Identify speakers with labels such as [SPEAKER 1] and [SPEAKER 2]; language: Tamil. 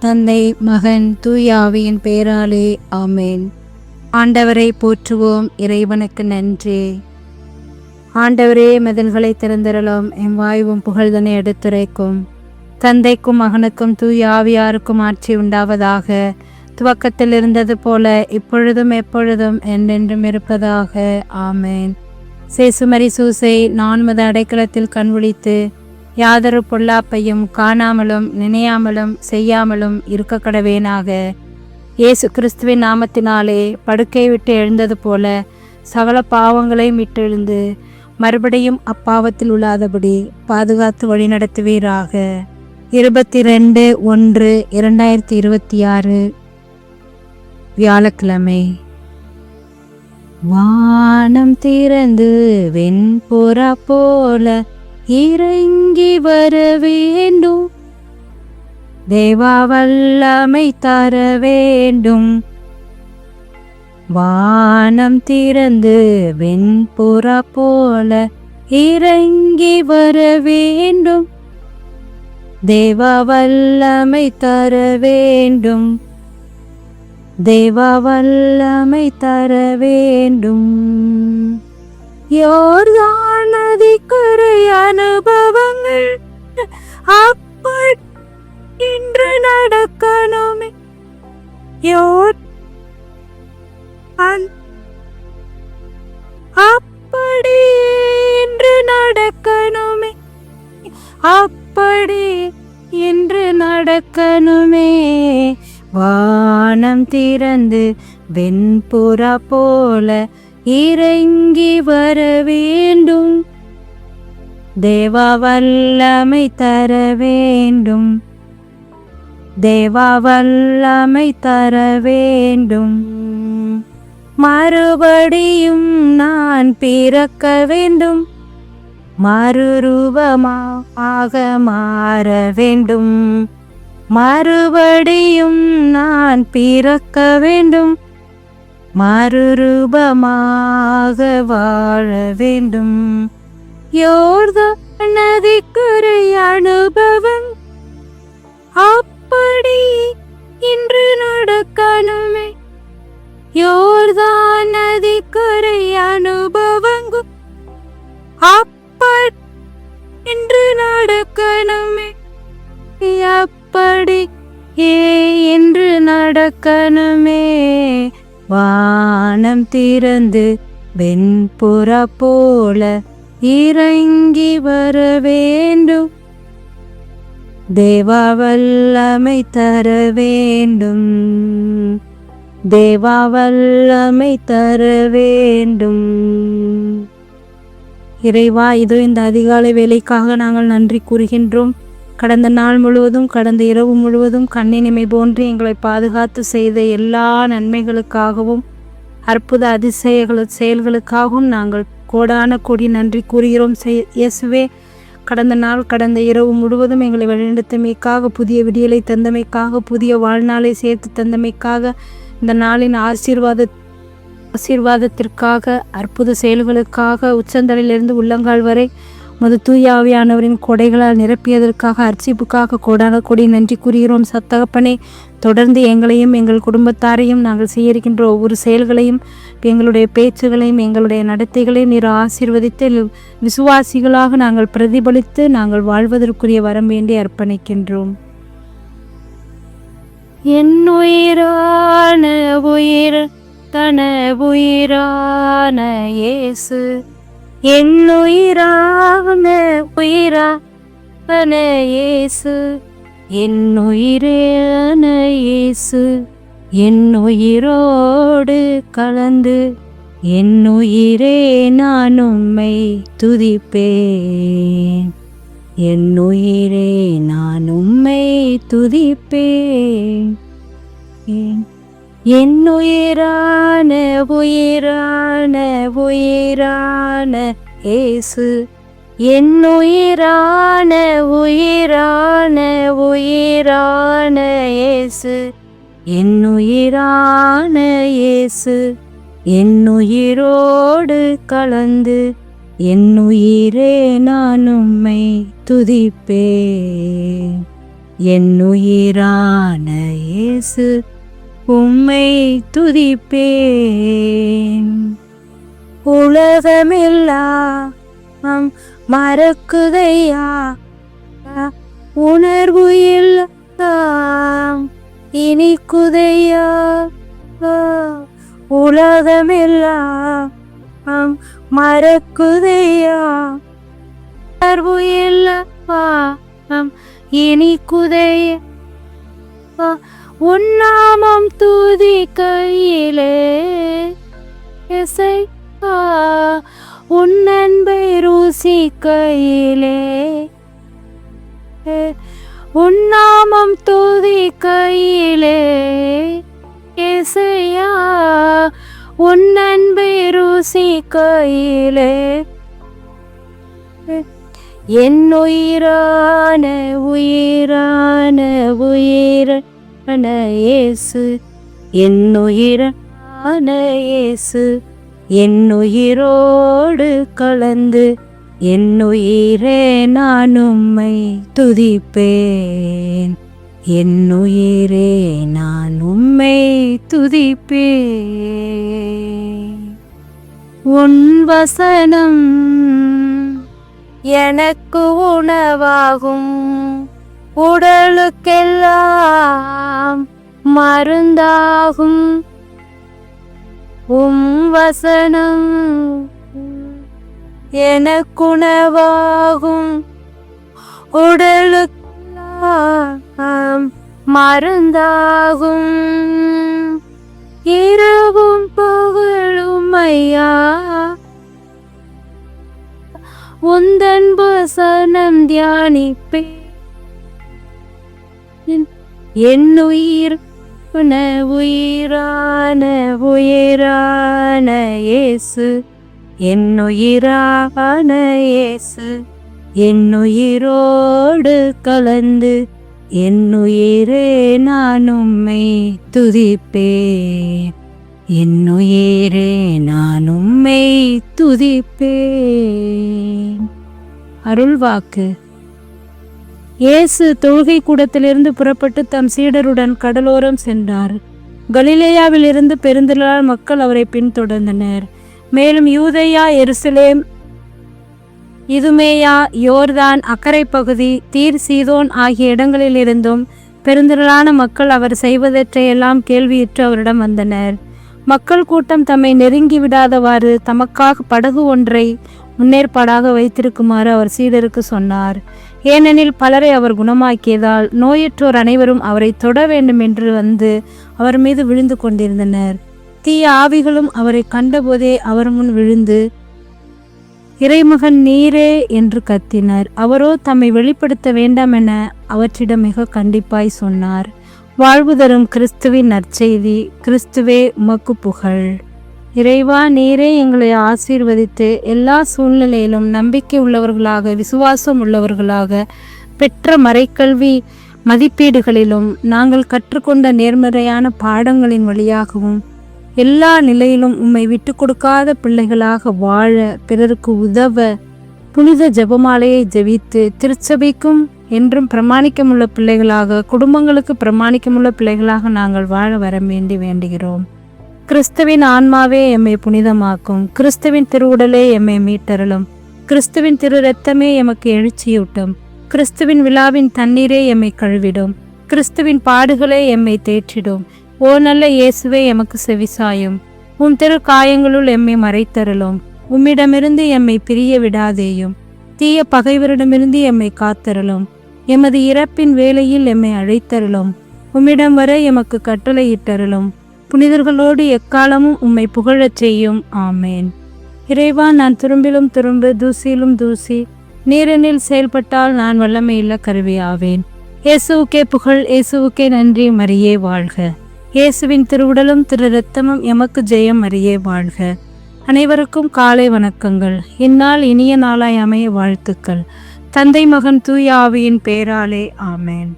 [SPEAKER 1] தந்தை மகன் தூயாவியின் பேராலே ஆமேன். ஆண்டவரை போற்றுவோம் இறைவனுக்கு நன்றி. ஆண்டவரே மதில்களை திறந்திரலும் எம் வாயுவும் புகழ்தனை எடுத்துரைக்கும். தந்தைக்கும் மகனுக்கும் தூய ஆவியாருக்கும் ஆட்சி உண்டாவதாக துவக்கத்தில் இருந்தது போல இப்பொழுதும் எப்பொழுதும் என்றென்றும் இருப்பதாக ஆமேன். சேசுமரி சூசை நான்மது அடைக்கலத்தில் கண்விழித்து யாதொரு பொல்லாப்பையும் காணாமலும் நினையாமலும் செய்யாமலும் இருக்க கடவேனாக இயேசு கிறிஸ்துவின் நாமத்தினாலே படுக்கை விட்டு எழுந்தது போல சகல பாவங்களையும் விட்டெழுந்து மறுபடியும் அப்பாவத்தில் உள்ளாதபடி பாதுகாத்து வழிநடத்துவீராக இருபத்தி ரெண்டு ஒன்று இரண்டாயிரத்தி இருபத்தி ஆறு. வியாழக்கிழமை. வானம் திறந்து வெண்புறா போல இறங்கி வர வேண்டும். தேவா வல்லமை தர வேண்டும். வானம் திறந்து வெண்புறா போல இறங்கி வர வேண்டும். தேவா வல்லமை தர வேண்டும். தேவா வல்லமை தர வேண்டும். யோர்தான நதிக்கரை அனுபவங்கள் அப்படி இன்று நடக்கணுமே. யோர் அப்படி இன்று நடக்கணுமே. அப்படி இன்று நடக்கணுமே. வானம் திறந்து வெண்புறா போல இறங்கி வர வேண்டும். தேவா வல்லமை தர வேண்டும். தேவா வல்லமை தர வேண்டும். மறுபடியும் நான் பிறக்க வேண்டும். மறுரூபமாக மாற வேண்டும். மறுபடியும் நான் பிறக்க வேண்டும். மறுரூபமாக வாழ வேண்டும். யோர்தான் நதிக்குறை அனுபவம். அப்படி இன்று நடக்கணுமே. யோர்தான் நதிக்கரை அனுபவங்கும். அப்படி இன்று நடக்கணுமே. அப்படி ஏ என்று நடக்கணுமே. வானம் திறந்து வெண்புற போல இறங்கி வர வேண்டும். தேவா வல்லமை தர வேண்டும். தேவா வல்லமை தர வேண்டும். இறைவா இதோ இந்த அதிகாலை வேலைக்காக நாங்கள் நன்றி கூறுகின்றோம். கடந்த நாள் முழுவதும் கடந்த இரவு முழுவதும் கண்ணினிமை போன்று எங்களை பாதுகாத்து செய்த எல்லா நன்மைகளுக்காகவும் அற்புத அதிசயங்கள் செயல்களுக்காகவும் நாங்கள் கோடான கோடி நன்றி கூறுகிறோம் செய்- இயேசுவே. கடந்த நாள் கடந்த இரவு முழுவதும் எங்களை வழிநடத்தமைக்காக புதிய விடியலை தந்தமைக்காக புதிய வாழ்நாளை சேர்த்து தந்தமைக்காக இந்த நாளின் ஆசீர்வாத ஆசீர்வாதத்திற்காக அற்புத செயல்களுக்காக உச்சந்தலையிலிருந்து உள்ளங்கால் வரை மது தூயாவியானவரின் கொடைகளால் நிரப்பியதற்காக அர்ச்சிப்புக்காக கோடான கொடி நன்றி கூறுகிறோம். சத்தகப்பனே தொடர்ந்து எங்களையும் எங்கள் குடும்பத்தாரையும் நாங்கள் செய்ய இருக்கின்ற ஒவ்வொரு செயல்களையும் எங்களுடைய பேச்சுகளையும் எங்களுடைய நடத்தைகளையும் நீர் ஆசீர்வதித்து விசுவாசிகளாக நாங்கள் பிரதிபலித்து நாங்கள் வாழ்வதற்குரிய வரம் வேண்டி அர்ப்பணிக்கின்றோம். என் உயிரான உயிர் தன உயிரான இயேசு என் உயிரான உயிரா இயேசு என் இயேசு. உயிரோடு கலந்து என் உயிரே நான் உம்மை துதிப்பேன். என் உயிரே நான் உம்மை துதிப்பேன். என்னுயிரான உயிரான உயிரான ஏசு. என்னுயிரான உயிரான உயிரான ஏசு. என்னுயிரான ஏசு. என்னுயிரோடு கலந்து என்னுயிரே நானும்மை நான் உம்மை என்னுயிரான இயேசு உம்மை துதிப்பேன். உலகமெல்லாம் மறக்குதையா? உணர்வு இல்லாம் இனிக்குதையா உலகமெல்லாம் மறக்குதையா? உணர்வு இல்லப்பா இனிக்குதையா? உன்னாமம் தூதி கையிலே. இசை உன்னன்பை ருசி கையிலே. உன்னாமம் தூதி கையிலே. இசையா உன்னன்பை ருசி கையிலே. என் உயிரான உயிரான உயிரான இயேசு என் இயேசு என் உயிரோடு கலந்து என் உயிரே நான் உம்மை துதிப்பேன். என் உயிரே நான் உம்மை துதிப்பேன். உன் வசனம் எனக்கு உணவாகும். உடலுக்கெல்லாம் மருந்தாகும். உம் வசனம் எனக்குணவாகும். உடலுக்கெல்லாம் மருந்தாகும். இரவும் பகலும் ஐயா. உந்தன்பு சனம் தியானிப்பேன். என் உயிர் உன உயிரான உயிரான இயேசு. என் உயிரான இயேசு. என் உயிரோடு கலந்து என் உயிரே நான் உம்மை துதிப்பேன். என் உயிரே நான் உம்மை துதிப்பேன். அருள்வாக்கு. இயேசு தொழுகை கூடத்திலிருந்து புறப்பட்டு தம் சீடருடன் கடலோரம் சென்றார். கலிலேயாவிலிருந்து பெருந்திரளால் மக்கள் அவரை பின்தொடர்ந்தனர். மேலும் யூதையா எருசலேம் இதுமேயா யோர்தான் அக்கரை பகுதி தீர் சீதோன் ஆகிய இடங்களிலிருந்தும் பெருந்திரளான மக்கள் அவர் செய்வதற்றையெல்லாம் கேள்வியுற்று அவரிடம் வந்தனர். மக்கள் கூட்டம் தம்மை நெருங்கி விடாதவாறு தமக்காக படகு ஒன்றை முன்னேற்பாடாக வைத்திருக்குமாறு அவர் சீடருக்கு சொன்னார். ஏனெனில் பலரை அவர் குணமாக்கியதால் நோயற்றோர் அனைவரும் அவரை தொட வேண்டும் என்று வந்து அவர் மீது விழுந்து கொண்டிருந்தனர். தீய ஆவிகளும் அவரை கண்டபோதே அவர் முன் விழுந்து இறைமகன் நீரே என்று கத்தினர். அவரோ தம்மை வெளிப்படுத்த வேண்டாம் என அவற்றிடம் மிக கண்டிப்பாய் சொன்னார். வாழ்வு தரும் கிறிஸ்துவின் நற்செய்தி கிறிஸ்துவே உமக்கு புகழ். இறைவா நீரே எங்களை ஆசீர்வதித்து எல்லா சூழ்நிலையிலும் நம்பிக்கை உள்ளவர்களாக விசுவாசம் உள்ளவர்களாக பெற்ற மறைக்கல்வி மதிப்பீடுகளிலும் நாங்கள் கற்றுக்கொண்ட நேர்மறையான பாடங்களின் வழியாகவும் எல்லா நிலையிலும் உம்மை விட்டு கொடுக்காத பிள்ளைகளாக வாழ பிறருக்கு உதவ புனித ஜெபமாலையை ஜெபித்து திருச்சபைக்கும் என்றும் பிரமாணிக்கமுள்ள பிள்ளைகளாக குடும்பங்களுக்கு பிரமாணிக்கமுள்ள பிள்ளைகளாக நாங்கள் வாழ வர வேண்டி வேண்டுகிறோம். கிறிஸ்துவின் ஆன்மாவே எம்மை புனிதமாக்கும். கிறிஸ்துவின் திருவுடலே எம்மை மீட்டருளும். கிறிஸ்துவின் திரு ரத்தமே எமக்கு எழுச்சியூட்டும். கிறிஸ்துவின் விழாவின் தண்ணீரே எம்மை கழுவிடும். கிறிஸ்துவின் பாடுகளே எம்மை தேற்றிடும். ஓ நல்ல இயேசுவே எமக்கு செவிசாயும். உம் திரு காயங்களுள் எம்மை மறைத்தருளும். உம்மிடமிருந்து எம்மை பிரிய விடாதேயும். தீய பகைவரிடமிருந்து எம்மை காத்தருளும். எமது இறப்பின் வேலையில் எம்மை அழைத்தருளும். உம்மிடம் வர எமக்கு கட்டளையிட்டருளும். புனிதர்களோடு எக்காலமும் உம்மை புகழச் செய்யும். ஆமேன். இறைவா நான் திரும்பிலும் திரும்ப தூசியிலும் தூசி நீரனில் செயல்பட்டால் நான் வல்லமையுள்ள கருவியாவேன். இயேசுவுக்கே புகழ் இயேசுவுக்கே நன்றி மரியே வாழ்க. இயேசுவின் திருவுடலும் திரு ரத்தமும் எமக்கு ஜெயம் மரியே வாழ்க. அனைவருக்கும் காலை வணக்கங்கள். இந்நாள் இனிய நாளாய் அமைய வாழ்த்துக்கள். தந்தை மகன் தூய ஆவியின் பேராலே ஆமேன்.